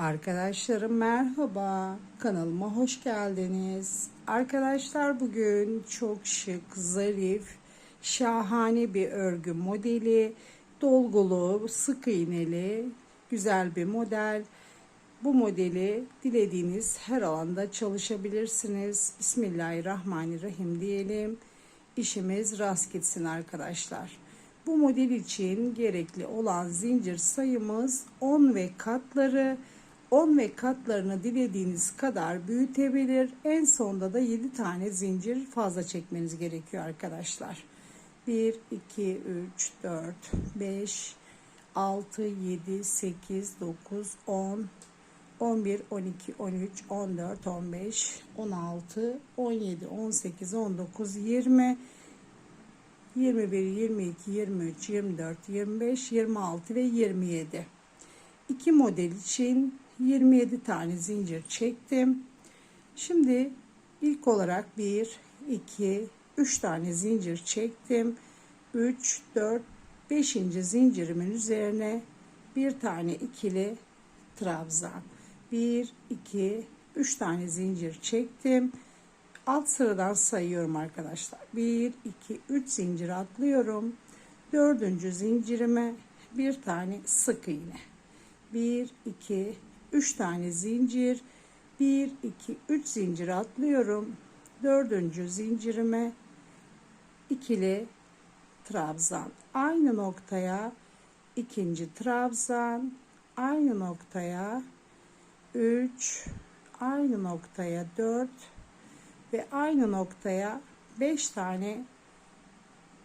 Arkadaşlarım merhaba. Kanalıma hoş geldiniz. Arkadaşlar bugün çok şık, zarif, şahane bir örgü modeli, dolgulu, sık iğneli, güzel bir model. Bu modeli dilediğiniz her alanda çalışabilirsiniz. Bismillahirrahmanirrahim diyelim. İşimiz rast gitsin arkadaşlar. Bu model için gerekli olan zincir sayımız 10 ve katları 10 ve katlarını dilediğiniz kadar büyütebilir. En sonda da 7 tane zincir fazla çekmeniz gerekiyor arkadaşlar. 1, 2, 3, 4, 5, 6, 7, 8, 9, 10, 11, 12, 13, 14, 15, 16, 17, 18, 19, 20, 21, 22, 23, 24, 25, 26 ve 27. İki model için 27 tane zincir çektim. Şimdi ilk olarak 1, 2, 3 tane zincir çektim. 3, 4, 5. zincirimin üzerine bir tane ikili trabzan. 1, 2, 3 tane zincir çektim. Alt sıradan sayıyorum arkadaşlar. 1, 2, 3 zincir atlıyorum. Dördüncü zincirime bir tane sık iğne. 1, 2, 3 tane zincir. 1, 2, 3 zincir atlıyorum. Dördüncü zincirime ikili trabzan. Aynı noktaya ikinci trabzan. Aynı noktaya 3, aynı noktaya 4 ve aynı noktaya 5 tane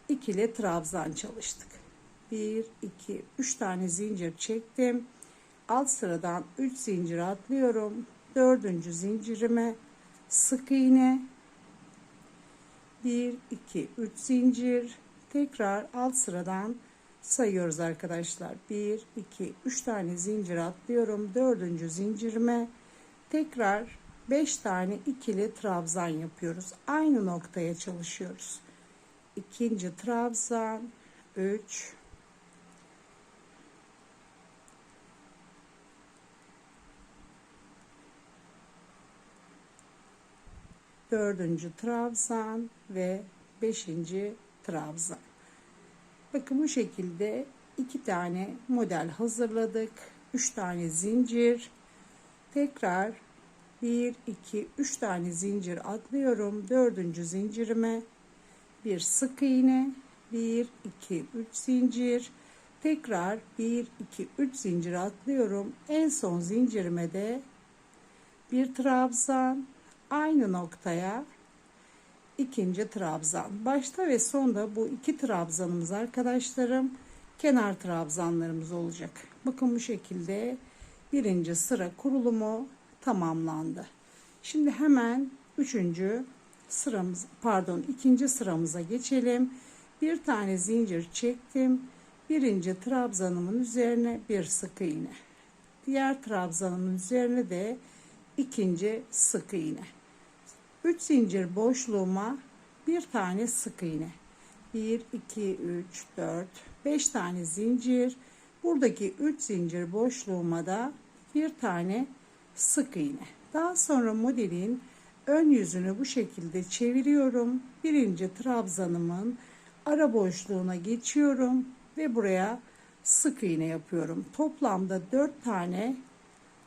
ikili trabzan çalıştık. 1, 2, 3 tane zincir çektim. Alt sıradan 3 zincir atlıyorum. Dördüncü zincirime sık iğne. 1, 2, 3 zincir. Tekrar alt sıradan sayıyoruz arkadaşlar. 1, 2, 3 tane zincir atlıyorum. Dördüncü zincirime tekrar 5 tane ikili trabzan yapıyoruz. Aynı noktaya çalışıyoruz. İkinci trabzan 3 dördüncü trabzan ve beşinci trabzan. Bakın bu şekilde iki tane model hazırladık. Üç tane zincir. Tekrar 1, 2, 3 tane zincir atlıyorum. Dördüncü zincirime bir sık iğne. 1, 2, 3 zincir. Tekrar 1, 2, 3 zincir atlıyorum. En son zincirime de bir trabzan. Aynı noktaya ikinci trabzan. Başta ve sonda bu iki trabzanımız arkadaşlarım kenar trabzanlarımız olacak. Bakın bu şekilde birinci sıra kurulumu tamamlandı. Şimdi hemen üçüncü sıramız pardon ikinci sıramıza geçelim. Bir tane zincir çektim. Birinci trabzanımın üzerine bir sık iğne. Diğer trabzanımın üzerine de ikinci sık iğne. 3 zincir boşluğuma bir tane sık iğne. 1 2 3 4 5 tane zincir. Buradaki 3 zincir boşluğuma da bir tane sık iğne. Daha sonra modelin ön yüzünü bu şekilde çeviriyorum. Birinci trabzanımın ara boşluğuna geçiyorum ve buraya sık iğne yapıyorum. Toplamda 4 tane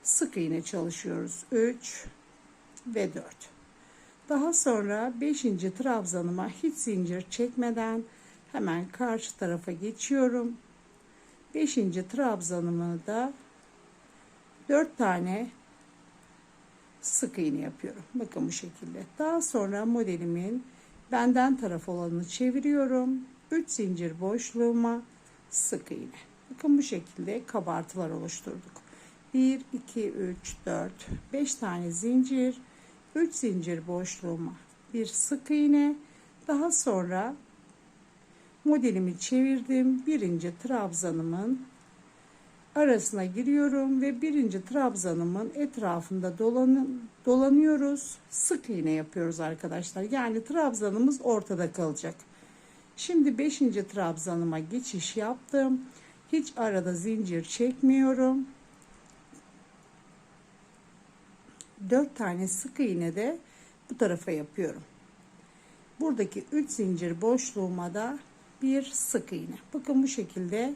sık iğne çalışıyoruz. 3 ve 4. Daha sonra 5. trabzanıma hiç zincir çekmeden hemen karşı tarafa geçiyorum. 5. trabzanımı da 4 tane sık iğne yapıyorum. Bakın bu şekilde. Daha sonra modelimin benden taraf olanını çeviriyorum. 3 zincir boşluğuma sık iğne. Bakın bu şekilde kabartılar oluşturduk. 1, 2, 3, 4, 5 tane zincir, 3 zincir boşluğuma bir sık iğne. Daha sonra modelimi çevirdim. Birinci trabzanımın arasına giriyorum ve birinci trabzanımın etrafında dolan, dolanıyoruz. Sık iğne yapıyoruz arkadaşlar. Yani trabzanımız ortada kalacak. Şimdi beşinci trabzanıma geçiş yaptım. Hiç arada zincir çekmiyorum. 4 tane sık iğne de bu tarafa yapıyorum. Buradaki 3 zincir boşluğuma da bir sık iğne. Bakın bu şekilde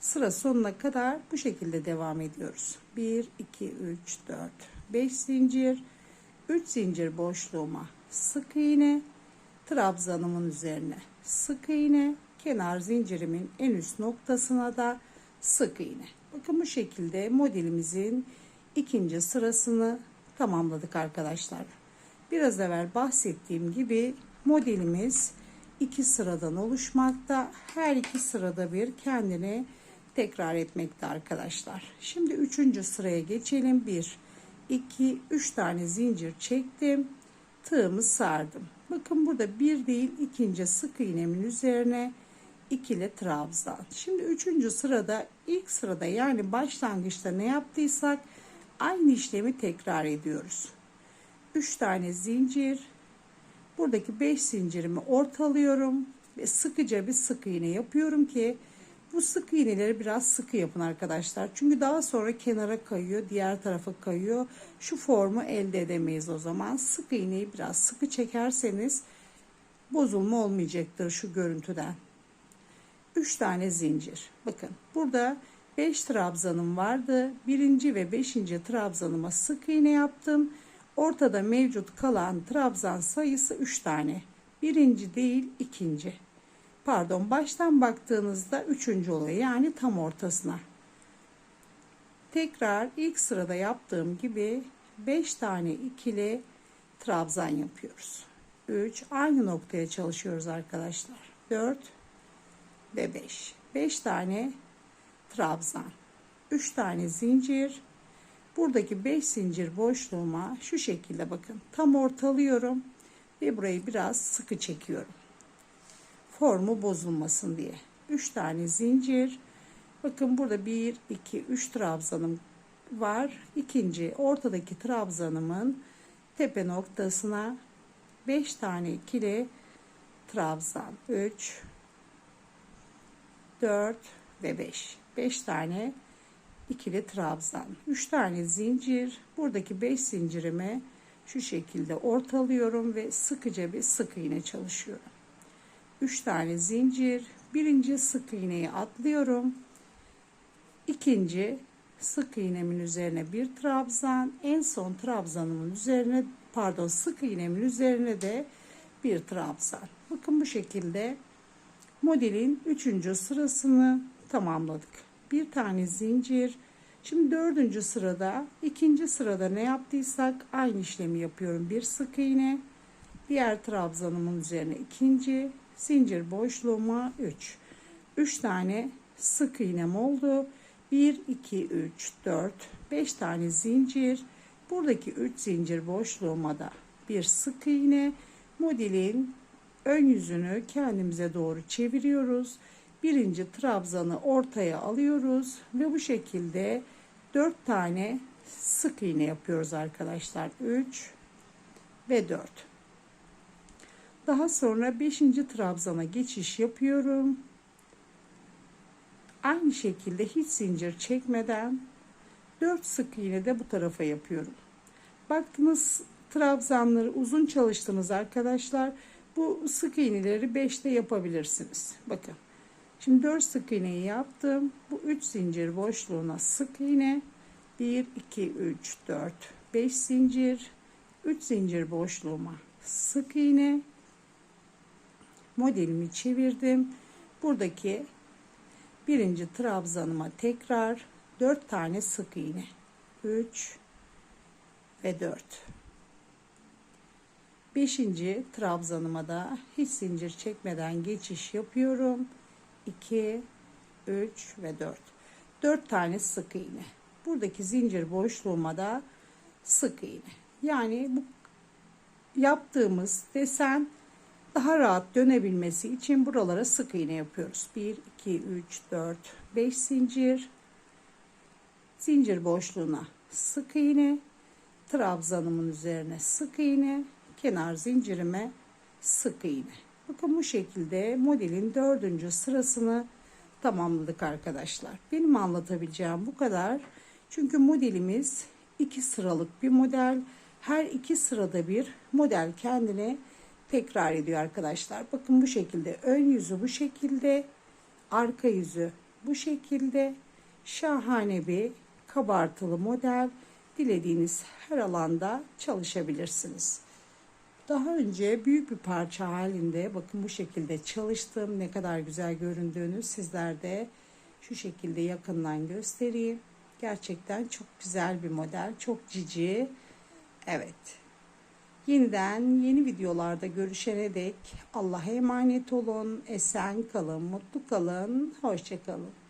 sıra sonuna kadar bu şekilde devam ediyoruz. 1 2 3 4 5 zincir 3 zincir boşluğuma sık iğne trabzanımın üzerine sık iğne kenar zincirimin en üst noktasına da sık iğne. Bakın bu şekilde modelimizin ikinci sırasını tamamladık arkadaşlar. Biraz evvel bahsettiğim gibi modelimiz iki sıradan oluşmakta. Her iki sırada bir kendini tekrar etmekte arkadaşlar. Şimdi üçüncü sıraya geçelim. Bir, iki, üç tane zincir çektim. Tığımı sardım. Bakın burada bir değil ikinci sık iğnemin üzerine ikili trabzan. Şimdi üçüncü sırada ilk sırada yani başlangıçta ne yaptıysak aynı işlemi tekrar ediyoruz. 3 tane zincir. Buradaki 5 zincirimi ortalıyorum ve sıkıca bir sık iğne yapıyorum ki bu sık iğneleri biraz sıkı yapın arkadaşlar. Çünkü daha sonra kenara kayıyor, diğer tarafa kayıyor. Şu formu elde edemeyiz o zaman. Sık iğneyi biraz sıkı çekerseniz bozulma olmayacaktır şu görüntüden. 3 tane zincir. Bakın burada 5 trabzanım vardı. Birinci ve 5. trabzanıma sık iğne yaptım. Ortada mevcut kalan trabzan sayısı 3 tane. Birinci değil ikinci. Pardon baştan baktığınızda üçüncü oluyor. Yani tam ortasına. Tekrar ilk sırada yaptığım gibi 5 tane ikili trabzan yapıyoruz. 3 aynı noktaya çalışıyoruz arkadaşlar. 4 ve 5. 5 tane trabzan. 3 tane zincir. Buradaki 5 zincir boşluğuma şu şekilde bakın. Tam ortalıyorum ve burayı biraz sıkı çekiyorum. Formu bozulmasın diye. 3 tane zincir. Bakın burada 1 2 3 trabzanım var. İkinci ortadaki trabzanımın tepe noktasına 5 tane ikili trabzan. 3 4 ve 5. 5 tane ikili trabzan. 3 tane zincir. Buradaki 5 zincirimi şu şekilde ortalıyorum ve sıkıca bir sık iğne çalışıyorum. 3 tane zincir. Birinci sık iğneyi atlıyorum. İkinci sık iğnemin üzerine bir trabzan. En son trabzanımın üzerine pardon sık iğnemin üzerine de bir trabzan. Bakın bu şekilde modelin 3. sırasını tamamladık. Bir tane zincir. Şimdi dördüncü sırada, ikinci sırada ne yaptıysak aynı işlemi yapıyorum. Bir sık iğne, diğer trabzanımın üzerine ikinci, zincir boşluğuma 3. 3 tane sık iğnem oldu. 1, 2, 3, 4, 5 tane zincir. Buradaki 3 zincir boşluğuma da bir sık iğne. Modelin ön yüzünü kendimize doğru çeviriyoruz. Birinci trabzanı ortaya alıyoruz ve bu şekilde 4 tane sık iğne yapıyoruz arkadaşlar. 3 ve 4. Daha sonra 5. trabzana geçiş yapıyorum. Aynı şekilde hiç zincir çekmeden 4 sık iğne de bu tarafa yapıyorum. Baktınız trabzanları uzun çalıştınız arkadaşlar. Bu sık iğneleri 5'te yapabilirsiniz. Bakın. Şimdi 4 sık iğneyi yaptım. Bu 3 zincir boşluğuna sık iğne. 1, 2, 3, 4, 5 zincir. 3 zincir boşluğuma sık iğne. Modelimi çevirdim. Buradaki birinci trabzanıma tekrar 4 tane sık iğne. 3 ve 4. Beşinci trabzanıma da hiç zincir çekmeden geçiş yapıyorum. 2, 3 ve 4. 4 tane sık iğne. Buradaki zincir boşluğuma da sık iğne. Yani bu yaptığımız desen daha rahat dönebilmesi için buralara sık iğne yapıyoruz. 1, 2, 3, 4, 5 zincir. Zincir boşluğuna sık iğne. Trabzanımın üzerine sık iğne kenar zincirime sık iğne. Bakın bu şekilde modelin dördüncü sırasını tamamladık arkadaşlar. Benim anlatabileceğim bu kadar. Çünkü modelimiz iki sıralık bir model. Her iki sırada bir model kendine tekrar ediyor arkadaşlar. Bakın bu şekilde ön yüzü bu şekilde, arka yüzü bu şekilde. Şahane bir kabartılı model. Dilediğiniz her alanda çalışabilirsiniz. Daha önce büyük bir parça halinde bakın bu şekilde çalıştım. Ne kadar güzel göründüğünü sizler de şu şekilde yakından göstereyim. Gerçekten çok güzel bir model. Çok cici. Evet. Yeniden yeni videolarda görüşene dek Allah'a emanet olun. Esen kalın, mutlu kalın. Hoşçakalın.